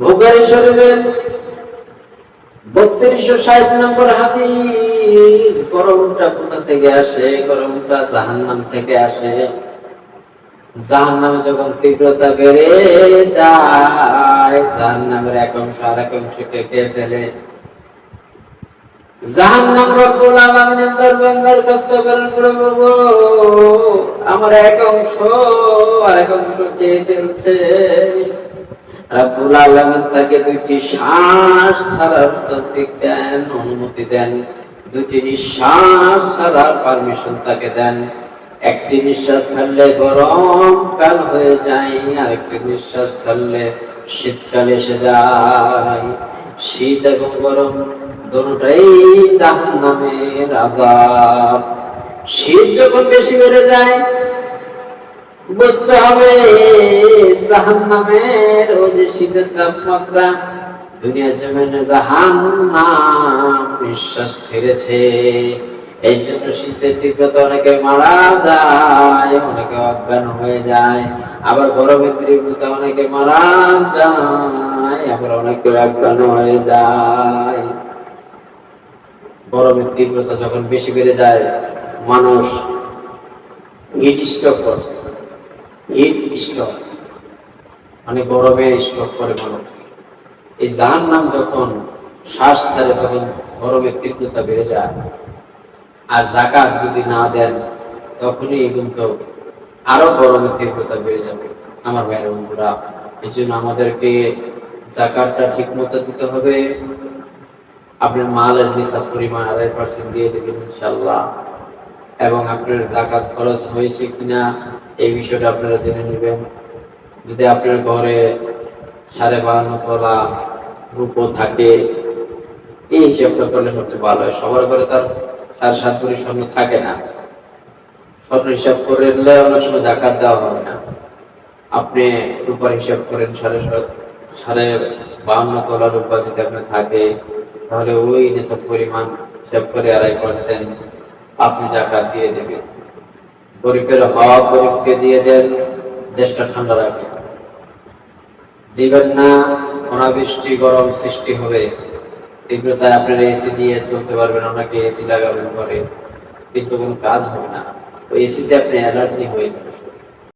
বুখারী শরীফের বত্রিশশো ষাট নম্বর হাদিস, গরমটা কোথা থেকে আসে? গরমটা জাহান্নাম থেকে আসে। জাহান্নামে যখন তীব্রতা বেড়ে যায়, জাহান্নামের এক অংশ আর এক অংশকে খেয়ে ফেলে। জাহান্নাম রব্বুল আলামিনের দরবারে দরখাস্ত করেন প্রভু গো আমার এক অংশ আর এক অংশ খেয়ে ফেলছে রব্বুল আলামিন তাকে দুইটি শ্বাস ছাড়ার তৌফিক দেন, অনুমতি দেন। নিঃশ্বাস ছাড়ার পারমিশন তাকে দেন। একটি নিঃশ্বাস ছাড়লে গরম কাল হয়ে যায় আর একটি নিঃশ্বাস ছাড়লে শীতকাল এসে যায়। শীত এবং গরম দুটাই জাহান নামের আজাব শীত যখন বেশি বেড়ে যায় বুঝতে হবে। জাহান নামের ওই শীতের তাপমাত্রা দুনিয়া জমিনে জাহান নাম নিঃশ্বাস ছেড়েছে। এই জন্য শীতের তীব্রতা অনেকে মারা যায়, অনেকে অজ্ঞান হয়ে যায়। আবার গরমের তীব্রতা অনেকে মারা যায়, আবার অনেকে অজ্ঞান হয়ে যায়। গরমের তীব্রতা যখন বেশি বেড়ে যায়, মানুষ স্ট্রোক করে। হিট স্ট্রোক মানে গরমে স্ট্রোক করে মানুষ এই জাহান নাম যখন শ্বাস ছাড়ে তখন গরমের তীব্রতা বেড়ে যায়। আর জাকাত যদি না দেন, তখনই কিন্তু আরও গরমের তীব্রতা বেড়ে যাবে। আমার ভাইয়ের বন্ধুরা, এই জন্য আমাদেরকে জাকাতটা ঠিক মতো দিতে হবে। আপনার মালের নিসাব পরিমাণ আড়াই পার্সেন্ট দিয়ে দেবেন ইনশাল্লাহ এবং আপনার জাকাত খরচ হয়েছে কিনা, এই বিষয়টা আপনারা জেনে নেবেন। যদি আপনার ঘরে সাড়ে বাহান্ন তোলা রূপ থাকে, এই হিসাবটা করলে সবচেয়ে ভালো হয়। সবার ঘরে তার সাড়ে সাত ভরি স্বর্ণ থাকে না। স্বর্ণ হিসাব করলে অনেক সময় জাকাত দেওয়া হবে না। আপনি রূপার হিসাব করেন সাড়ে সাড়ে বাহান্ন তোলা রূপা যদি আপনার থাকে, তাহলে ওই যেসব পরিমাণ হিসাব করে আড়াই পার্সেন্ট আপনি জাকাত দিয়ে দেবেন। গরিবের হওয়া গরিবকে দিয়ে দেন, দেশটা ঠান্ডা রাখবে দিবেন না, অনাবৃষ্টি, গরম সৃষ্টি হবে। তীব্রতায় আপনার এসি দিয়ে চলতে পারবেন, অনেকে এসি লাগাবেন পরে। কিন্তু কোনো কাজ হবে না। ওই এসিতে আপনি অ্যালার্জি হয়ে যাবে